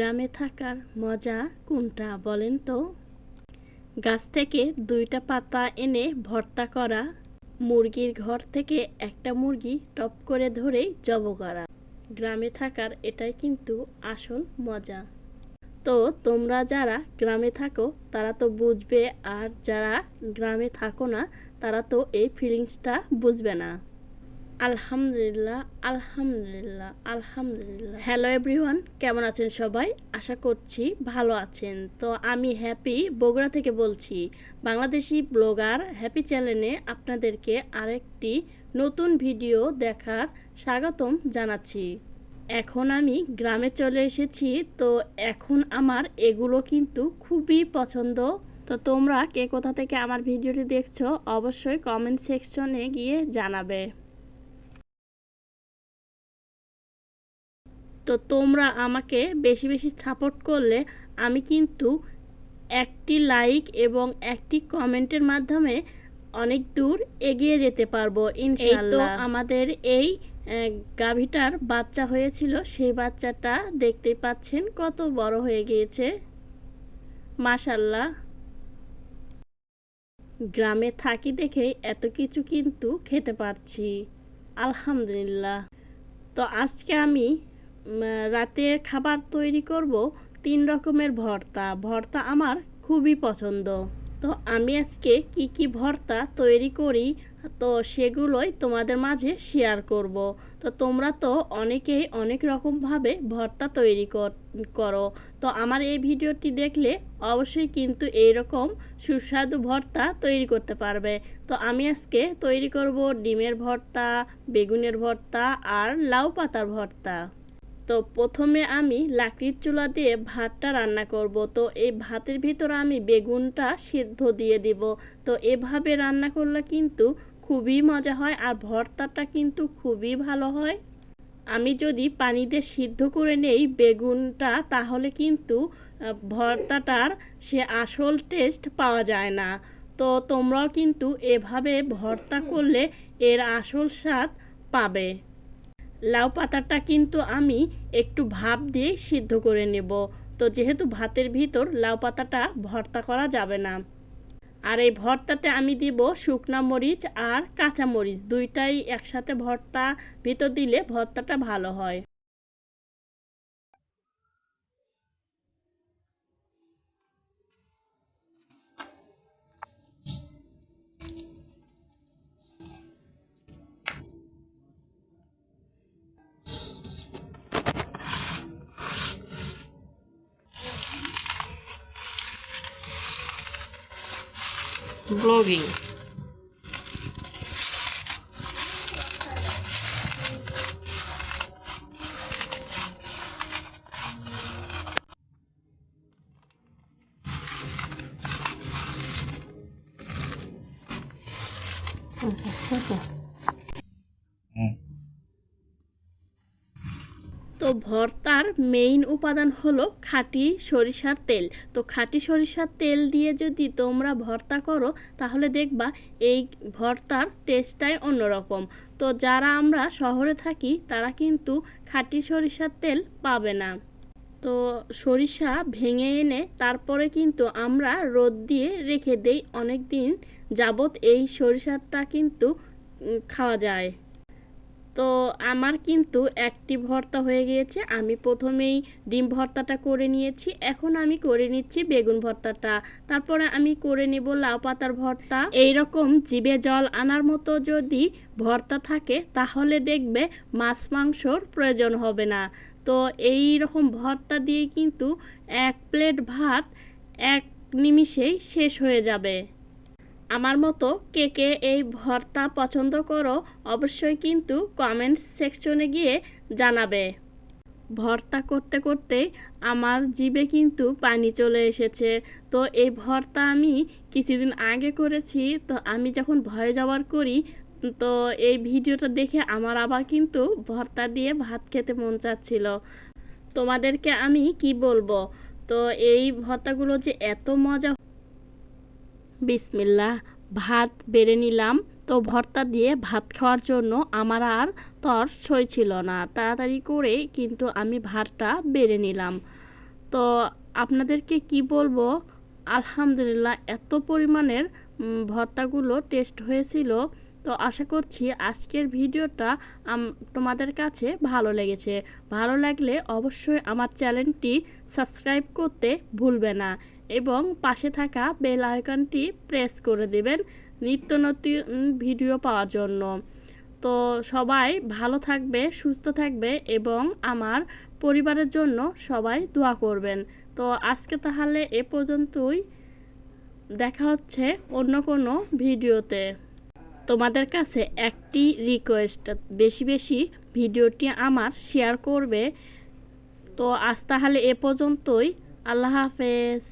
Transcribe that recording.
গ্রামে থাকার মজা কোনটা বলেন তো? গাছ থেকে দুইটা পাতা এনে ভর্তা করা, মুরগির ঘর থেকে একটা মুরগি টপ করে ধরেই জব করা। গ্রামে থাকার এটাই কিন্তু আসল মজা। তো তোমরা যারা গ্রামে থাকো, তারা তো বুঝবে, আর যারা গ্রামে থাকো না, তারা তো এই ফিলিংসটা বুঝবে না। আলহামদুলিল্লাহ আলহামদুলিল্লাহ আলহামদুলিল্লাহ। হ্যালো এভরিওয়ান কেমন আছেন সবাই? আশা করছি ভালো আছেন। তো আমি হ্যাপি বগুড়া থেকে বলছি। বাংলাদেশি ব্লগার হ্যাপি চ্যানেলে আপনাদেরকে আরেকটি নতুন ভিডিও দেখার স্বাগতম জানাচ্ছি। এখন আমি গ্রামে চলে এসেছি, তো এখন আমার এগুলো কিন্তু খুবই পছন্দ। তো তোমরা কে কোথা থেকে আমার ভিডিওটি দেখছ, অবশ্যই কমেন্ট সেকশনে গিয়ে জানাবে। তো তোমরা আমাকে বেশি বেশি সাপোর্ট করলে আমি কিন্তু একটি লাইক এবং একটি কমেন্টের মাধ্যমে অনেক দূর এগিয়ে যেতে পারব, ইনশাআল্লাহ। আমাদের এই গাভীটার বাচ্চা হয়েছিল, সেই বাচ্চাটা দেখতে পাচ্ছেন কত বড় হয়ে গিয়েছে। মাশাল্লাহ গ্রামে থাকি দেখে এত কিছু কিন্তু খেতে পারছি, আলহামদুলিল্লাহ। তো আজকে আমি রাতের খাবার তৈরি করব তিন রকমের ভর্তা। ভর্তা আমার খুবই পছন্দ। তো আমি আজকে কি কি ভর্তা তৈরি করি, তো সেগুলোই তোমাদের মাঝে শেয়ার করব। তো তোমরা তো অনেকেই অনেক রকমভাবে ভর্তা তৈরি কর- তো আমার এই ভিডিওটি দেখলে অবশ্যই কিন্তু এইরকম সুস্বাদু ভর্তা তৈরি করতে পারবে। তো আমি আজকে তৈরি করব ডিমের ভর্তা, বেগুনের ভর্তা আর লাউ পাতার ভর্তা। তো প্রথমে আমি লাকড়ির চুলা দিয়ে ভাতটা রান্না করব। তো এই ভাতের ভিতরে আমি বেগুনটা সিদ্ধ দিয়ে দিব। তো এভাবে রান্না করলে কিন্তু খুবই মজা হয় আর ভর্তাটা কিন্তু খুবই ভালো হয়। আমি যদি পানি দিয়ে সিদ্ধ করে নেই বেগুনটা, তাহলে কিন্তু ভর্তাটার সে আসল টেস্ট পাওয়া যায় না। তো তোমরাও কিন্তু এভাবে ভর্তা করলে এর আসল স্বাদ পাবে। লাউ পাতাটা কিন্তু আমি একটু ভাপ দিয়ে সিদ্ধ করে নেব। তো যেহেতু ভাতের ভিতর লাউ পাতাটা ভর্তা করা যাবে না, আর এই ভর্তাতে আমি দিব শুকনা মরিচ আর কাঁচা মরিচ, দুইটাই একসাথে ভর্তা ভিতর দিলে ভর্তাটা ভালো হয়। vlogging. Okay, what's that? তো ভর্তার মেইন উপাদান হলো খাঁটি সরিষার তেল। তো খাঁটি সরিষার তেল দিয়ে যদি তোমরা ভর্তা করো, তাহলে দেখবা এই ভর্তার টেস্টটাই অন্যরকম। তো যারা আমরা শহরে থাকি, তারা কিন্তু খাঁটি সরিষার তেল পাবে না। তো সরিষা ভেঙে এনে তারপরে কিন্তু আমরা রোদ দিয়ে রেখে দেই। অনেক দিন যাবত এই সরিষাটা কিন্তু খাওয়া যায়। তো আমার কিন্তু একটি ভর্তা হয়ে গিয়েছে। আমি প্রথমেই ডিম ভর্তাটা করে নিয়েছি। এখন আমি করে নিচ্ছি বেগুন ভর্তাটা। তারপরে আমি করে নেব লাউ পাতার ভর্তা। এইরকম জিভে জল আনার মতো যদি ভর্তা থাকে, তাহলে দেখবে মাছ মাংসর প্রয়োজন হবে না। তো এই রকম ভর্তা দিয়ে কিন্তু এক প্লেট ভাত এক নিমিষেই শেষ হয়ে যাবে। আমার মতো কে কে এই ভর্তা পছন্দ করো অবশ্যই কিন্তু কমেন্টস সেকশনে গিয়ে জানাবে। ভর্তা করতে করতে আমার জিভে কিন্তু পানি চলে এসেছে। তো এই ভর্তা আমি কিছুদিন আগে করেছি, তো আমি যখন ভয়ে যাওয়ার করি, তো এই ভিডিওটা দেখে আমার আবার কিন্তু ভর্তা দিয়ে ভাত খেতে মন চাচ্ছিল। তোমাদেরকে আমি কি বলব? তো এই ভর্তাগুলো যে এত মজা বিসমিল্লাহ, ভাত বেড়ে নিলাম। তো ভর্তা দিয়ে ভাত খাওয়ার জন্য আমার আর তর সই ছিল না। তাড়াতাড়ি করে কিন্তু আমি ভাতটা বেড়ে নিলাম। তো আপনাদেরকে কি বলব? আলহামদুলিল্লাহ, এত পরিমাণের ভর্তাগুলো টেস্ট হয়েছিল। তো আশা করছি আজকের ভিডিওটা তোমাদের কাছে ভালো লেগেছে। ভালো লাগলে অবশ্যই আমার চ্যানেলটি সাবস্ক্রাইব করতে ভুলবে না এবং পাশে থাকা বেল আইকনটি প্রেস করে দেবেন নিত্য নতুন ভিডিও পাওয়ার জন্য। তো সবাই ভালো থাকবে, সুস্থ থাকবে এবং আমার পরিবারের জন্য সবাই দোয়া করবেন। তো আজকে তাহলে এ পর্যন্তই। দেখা হচ্ছে অন্য কোনো ভিডিওতে। তোমাদের কাছে একটি রিকোয়েস্ট বেশি বেশি ভিডিওটি আমার শেয়ার করবে। তো আজ তাহলে এ পর্যন্তই। আল্লাহ হাফেজ।